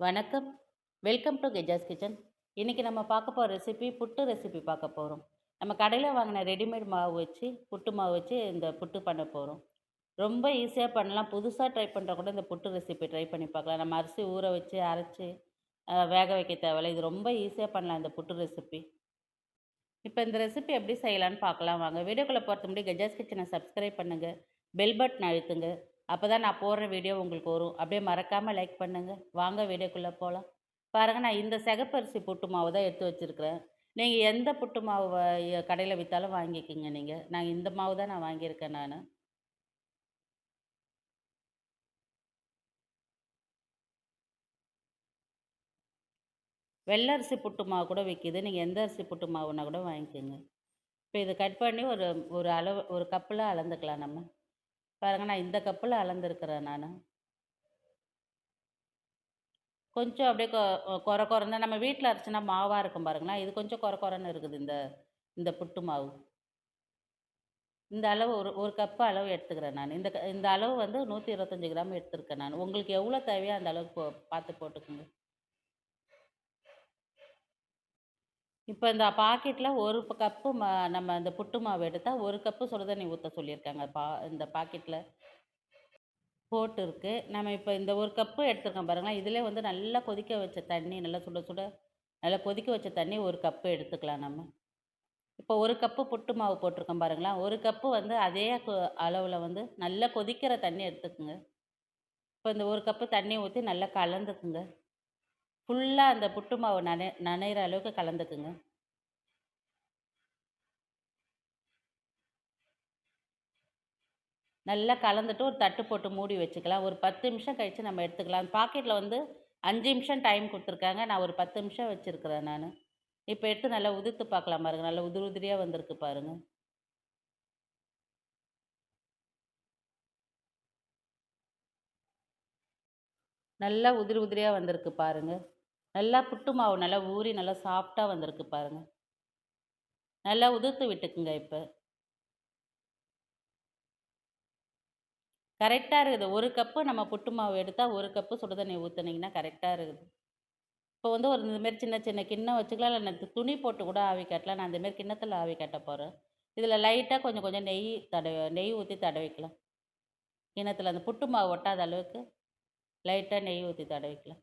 வணக்கம். Welcome to கெஜாஸ் kitchen இன்றைக்கி நம்ம பார்க்க போகிற ரெசிபி புட்டு ரெசிபி பார்க்க போகிறோம் நம்ம கடையில் வாங்கின ரெடிமேட் மாவு வச்சு புட்டு மாவு வச்சு இந்த புட்டு பண்ண போகிறோம் ரொம்ப ஈஸியாக பண்ணலாம். புதுசாக ட்ரை பண்ணுற கூட இந்த புட்டு ரெசிபி ட்ரை பண்ணி பார்க்கலாம். நம்ம அரிசி ஊற வச்சு அரைச்சி வேக வைக்க தேவையில்லை. இது ரொம்ப ஈஸியாக பண்ணலாம் இந்த புட்டு ரெசிபி இப்போ இந்த ரெசிபி எப்படி செய்யலான்னு பார்க்கலாம். வாங்க. வீடியோக்குள்ளே போகிறது முன்னாடி கெஜாஸ் கிச்சனை சப்ஸ்கிரைப் பண்ணுங்கள் பெல் பட்டன் அழுத்துங்க. அப்போ தான் நான் போடுற வீடியோ உங்களுக்கு வரும். அப்படியே மறக்காமல் லைக் பண்ணுங்கள் வாங்க வீடியோக்குள்ளே போகலாம் பாருங்கள் நான் இந்த சிகப்பரிசி புட்டு மாவு தான் எடுத்து வச்சுருக்கிறேன். நீங்கள் எந்த புட்டு மாவு கடையில் விற்றாலும் வாங்கிக்கோங்க நீங்கள் நான் இந்த மாவு தான் நான் வாங்கியிருக்கேன் நான். வெள்ளை அரிசி புட்டு மாவு கூட விற்கிது நீங்கள் எந்த அரிசி புட்டு மாவுனா கூட வாங்கிக்கோங்க. இப்போ இதை கட் பண்ணி ஒரு ஒரு அளவு ஒரு கப்பில் அளந்துக்கலாம் நம்ம. பாருங்கள் நான் இந்த கப்பில் அளந்துருக்கிறேன் நான். கொஞ்சம் அப்படியே கொ குறை குறைந்த நம்ம வீட்டில் அரைச்சினா மாவாக இருக்கும் பாருங்களேன். இது கொஞ்சம் குறை குறைன்னு இருக்குது இந்த இந்த புட்டு மாவு. இந்த அளவு ஒரு ஒரு கப்பு அளவு எடுத்துக்கிறேன் நான். இந்த க- இந்த அளவு வந்து நூற்றி இருபத்தஞ்சி கிராம் எடுத்துருக்கேன் நான். உங்களுக்கு எவ்வளோ தேவையோ அந்த அளவுக்கு போ பார்த்து போட்டுக்கோங்க. இப்போ இந்த பாக்கெட்டில் ஒரு கப்பு ம நம்ம இந்த புட்டு மாவு எடுத்தால் ஒரு கப்பு சுடுதண்ணி ஊற்ற சொல்லியிருக்காங்க பா இந்த பாக்கெட்டில் போட்டு இருக்குது நம்ம இப்போ இந்த ஒரு கப்பு எடுத்துருக்கோம் பாருங்களேன். இதில் வந்து நல்லா கொதிக்க வச்ச தண்ணி நல்லா சுட சுட நல்லா கொதிக்க வச்ச தண்ணி ஒரு கப்பு எடுத்துக்கலாம் நம்ம. இப்போ ஒரு கப்பு புட்டு மாவு போட்டிருக்கோம் பாருங்களேன். ஒரு கப்பு வந்து அதே அளவில் வந்து நல்லா கொதிக்கிற தண்ணி எடுத்துக்குங்க. இப்போ இந்த ஒரு கப்பு தண்ணி ஊற்றி நல்லா கலந்துக்குங்க. ஃபுல்லாக அந்த புட்டு மாவு நனை நனைகிற அளவுக்கு கலந்துக்குங்க. நல்லா கலந்துட்டு ஒரு தட்டு போட்டு மூடி வச்சுக்கலாம். ஒரு பத்து நிமிஷம் கழித்து நம்ம எடுத்துக்கலாம். பாக்கெட்டில் வந்து அஞ்சு நிமிஷம் டைம் கொடுத்துருக்காங்க. நான் ஒரு பத்து நிமிஷம் வச்சுருக்கிறேன் நான். இப்போ எடுத்து நல்லா உதிர்த்து பார்க்கலாம் பாருங்க. நல்லா உதிரி உதிரியாக வந்திருக்கு பாருங்க. நல்லா உதிரி உதிரியாக வந்திருக்கு பாருங்கள் நல்லா புட்டு மாவு நல்லா ஊறி நல்லா சாஃப்டாக வந்திருக்கு பாருங்கள் நல்லா உதிர்த்து விட்டுக்குங்க இப்போ. கரெக்டாக இருக்குது. ஒரு கப்பு நம்ம புட்டு மாவு எடுத்தால் ஒரு கப்பு சுடுதண்ணி ஊற்றுனீங்கன்னா கரெக்டாக இருக்குது. இப்போ வந்து ஒரு இந்தமாரி சின்ன சின்ன கிண்ணம் வச்சுக்கலாம். இல்லை நான் துணி போட்டு கூட ஆவி கட்டலாம். நான் இந்தமாரி கிண்ணத்தில் ஆவி கட்ட போகிறேன் இதில் லைட்டாக கொஞ்சம் கொஞ்சம் நெய் தடவை நெய் ஊற்றி தடவிக்கலாம். கிண்ணத்தில் அந்த புட்டு மாவு ஒட்டாத அளவுக்கு லைட்டாக நெய் ஊற்றி தடவிக்கலாம்.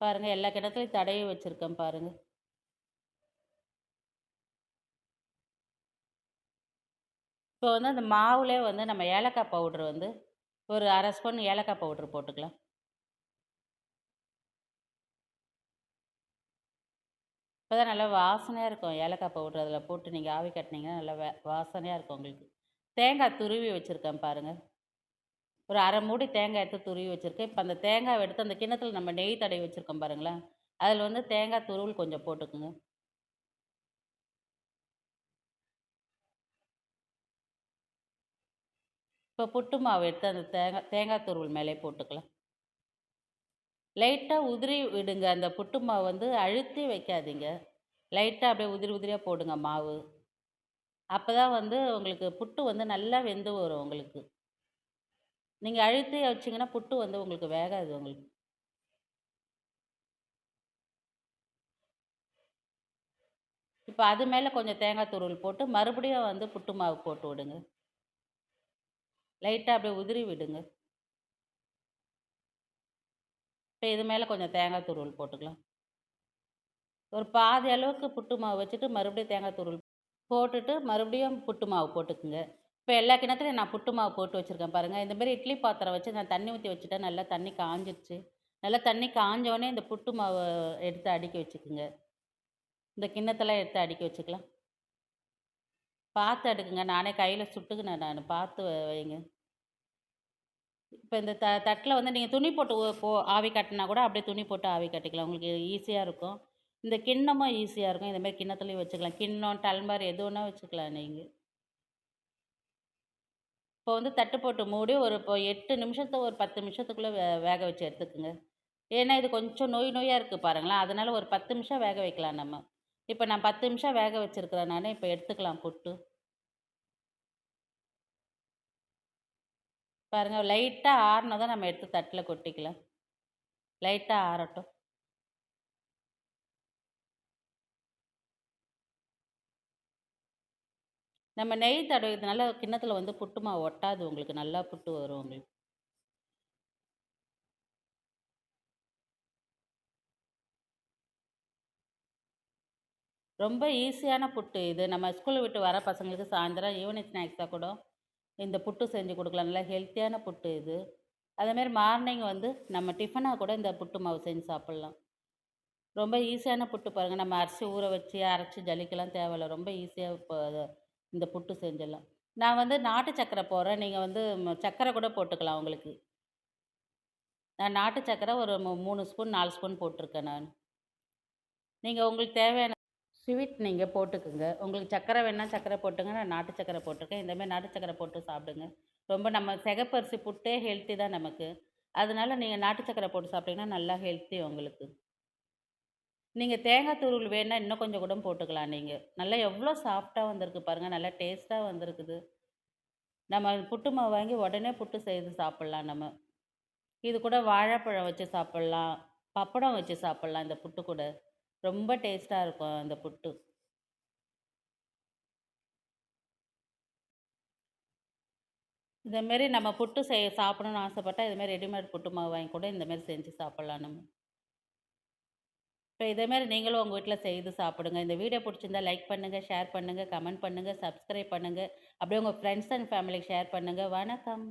பாருங்கள் எல்லா கிணத்துலையும் தடவி வச்சுருக்கேன் பாருங்கள் இப்போ வந்து அந்த மாவுலே வந்து நம்ம ஏலக்காய் பவுட்ரு வந்து ஒரு அரை ஸ்பூன் ஏலக்காய் பவுட்ரு போட்டுக்கலாம். இப்போ தான் நல்லா வாசனையாக இருக்கும். ஏலக்காய் பவுட்ரு அதில் போட்டு நீங்கள் ஆவி கட்டினீங்கன்னா நல்லா வாசனையாக இருக்கும் உங்களுக்கு. தேங்காய் துருவி வச்சுருக்கேன் பாருங்கள் ஒரு அரை மூடி தேங்காய் எடுத்து துருவி வச்சுருக்கேன் இப்போ அந்த தேங்காய் எடுத்து அந்த கிண்ணத்தில் நம்ம நெய் தடவி வச்சுருக்கோம் பாருங்களேன். அதில் வந்து தேங்காய் துருவல் கொஞ்சம் போட்டுக்குங்க. இப்போ புட்டு மாவு எடுத்து அந்த தேங்காய் தேங்காய் துருவல் மேலே போட்டுக்கலாம். லைட்டாக உதிரி விடுங்க. அந்த புட்டு மாவு வந்து அழுத்தி வைக்காதீங்க. லைட்டாக அப்படியே உதிரி உதிரியாக போடுங்க மாவு. அப்போ தான் வந்து உங்களுக்கு புட்டு வந்து நல்லா வெந்து வரும் உங்களுக்கு. நீங்கள் அழுத்தி வச்சிங்கன்னா புட்டு வந்து உங்களுக்கு வேகாது உங்களுக்கு. இப்போ அது மேலே கொஞ்சம் தேங்காய் துருவல் போட்டு மறுபடியும் வந்து புட்டு மாவு போட்டு விடுங்க. லைட்டாக அப்படியே உதிரி விடுங்க. இப்போ இது மேலே கொஞ்சம் தேங்காய் துருவல் போட்டுக்கலாம். ஒரு பாதி அளவுக்கு புட்டு மாவு வச்சுட்டு மறுபடியும் தேங்காய் துருவல் போட்டுட்டு மறுபடியும் புட்டு மாவு போட்டுக்குங்க. இப்போ எல்லா கிணத்துலையும் நான் புட்டு மாவு போட்டு வச்சுருக்கேன் பாருங்கள் இந்தமாரி இட்லி பாத்திரம் வச்சு நான் தண்ணி ஊற்றி வச்சுட்டேன் நல்லா தண்ணி காஞ்சிடுச்சு நல்லா தண்ணி காஞ்சோடனே இந்த புட்டு மாவை எடுத்து அடுக்கி வச்சுக்குங்க. இந்த கிண்ணத்தெல்லாம் எடுத்து அடுக்கி வச்சுக்கலாம். பார்த்து எடுக்குங்க நானே கையில் சுட்டுக்கினேன் நான். பார்த்து வைங்க. இப்போ இந்த த தட்டில் வந்து நீங்கள் துணி போட்டு போ ஆவி கட்டினா கூட அப்படியே துணி போட்டு ஆவி கட்டிக்கலாம். உங்களுக்கு ஈஸியாக இருக்கும். இந்த கிண்ணமும் ஈஸியாக இருக்கும். இந்தமாரி கிண்ணத்துலேயும் வச்சுக்கலாம். கிண்ணம் டல்மர் எது வேணால் வச்சுக்கலாம் நீங்கள் இப்போ வந்து தட்டு போட்டு மூடி ஒரு இப்போ எட்டு நிமிஷத்து ஒரு பத்து நிமிஷத்துக்குள்ளே வே வேக வச்சு எடுத்துக்குங்க ஏன்னா இது கொஞ்சம் நோய் நோயாக இருக்குது பாருங்களேன் அதனால் ஒரு பத்து நிமிஷம் வேக வைக்கலாம் நம்ம இப்போ நான் பத்து நிமிஷம் வேக வச்சுருக்கிறேன் நான் இப்போ எடுத்துக்கலாம் புட்டு லைட்டாக லைட்டா தான் நம்ம எடுத்து தட்டில் கொட்டிக்கலாம். லைட்டாக ஆறட்டும். நம்ம நெய் தடவியதுனால கிண்ணத்தில் வந்து புட்டு மாவு ஒட்டாது உங்களுக்கு. நல்லா புட்டு வரும் உங்களுக்கு. ரொம்ப ஈஸியான புட்டு இது. நம்ம ஸ்கூல் விட்டு வர பசங்களுக்கு சாயந்தரம் ஈவினிங் ஸ்நாக்ஸாக கூட இந்த புட்டு செஞ்சு கொடுக்கலாம் நல்லா ஹெல்த்தியான புட்டு இது. அதேமாரி மார்னிங் வந்து நம்ம டிஃபனாக கூட இந்த புட்டு மாவு செஞ்சு சாப்பிட்லாம். ரொம்ப ஈஸியான புட்டு பாருங்கள் நம்ம அரிசி ஊற வச்சு, அரைச்சி ஜலிக்கலாம் தேவையில்ல. ரொம்ப ஈஸியாக இப்போ இந்த புட்டு செஞ்சிடலாம். நான் வந்து நாட்டு சக்கரை போடுறேன். நீங்கள் வந்து சக்கரை கூட போட்டுக்கலாம் உங்களுக்கு. நான் நாட்டு சக்கரை ஒரு மூணு ஸ்பூன், நாலு ஸ்பூன் போட்டிருக்கேன் நான். நீங்கள் உங்களுக்கு தேவையான ஸ்வீட் நீங்கள் போட்டுக்குங்க. உங்களுக்கு சக்கரை வேணால் சக்கரை போட்டுங்க. நான் நாட்டு சக்கரை போட்டிருக்கேன். இந்தமாதிரி நாட்டு சக்கரை போட்டு சாப்பிடுங்க. ரொம்ப நம்ம சிகப்பரிசி புட்டே ஹெல்த்தி தான் நமக்கு. அதனால நீங்கள் நாட்டு சக்கரை போட்டு சாப்பிட்டிங்கன்னா நல்லா ஹெல்த்தி உங்களுக்கு. நீங்கள் தேங்காய் துருவல் வேணுனா இன்னும் கொஞ்சம் கூட போட்டுக்கலாம் நீங்கள் நல்லா எவ்வளோ சாஃப்டாக வந்திருக்கு பாருங்கள் நல்லா டேஸ்ட்டாக வந்திருக்குது. நம்ம புட்டு மாவு வாங்கி உடனே புட்டு செய்து சாப்பிட்லாம் நம்ம. இது கூட வாழைப்பழம் வச்சு சாப்பிட்லாம். பப்படம் வச்சு சாப்பிட்லாம் இந்த புட்டு கூட. ரொம்ப டேஸ்ட்டாக இருக்கும் அந்த புட்டு. இதமாரி நம்ம புட்டு செய்ய சாப்பிடணும்னு ஆசைப்பட்டால் இதுமாரி ரெடிமேட் புட்டு மாவு வாங்கி கூட இந்தமாரி செஞ்சு சாப்பிட்லாம் நம்ம. இப்போ இதேமாரி நீங்களும் உங்கள் வீட்டில் செய்து சாப்பிடுங்க. இந்த வீடியோ பிடிச்சிருந்தா லைக் பண்ணுங்கள் ஷேர் பண்ணுங்கள் கமெண்ட் பண்ணுங்கள் சப்ஸ்கிரைப் பண்ணுங்க. அப்படியே உங்கள் ஃப்ரெண்ட்ஸ் அண்ட் ஃபேமிலிக்கு ஷேர் பண்ணுங்க. வணக்கம்.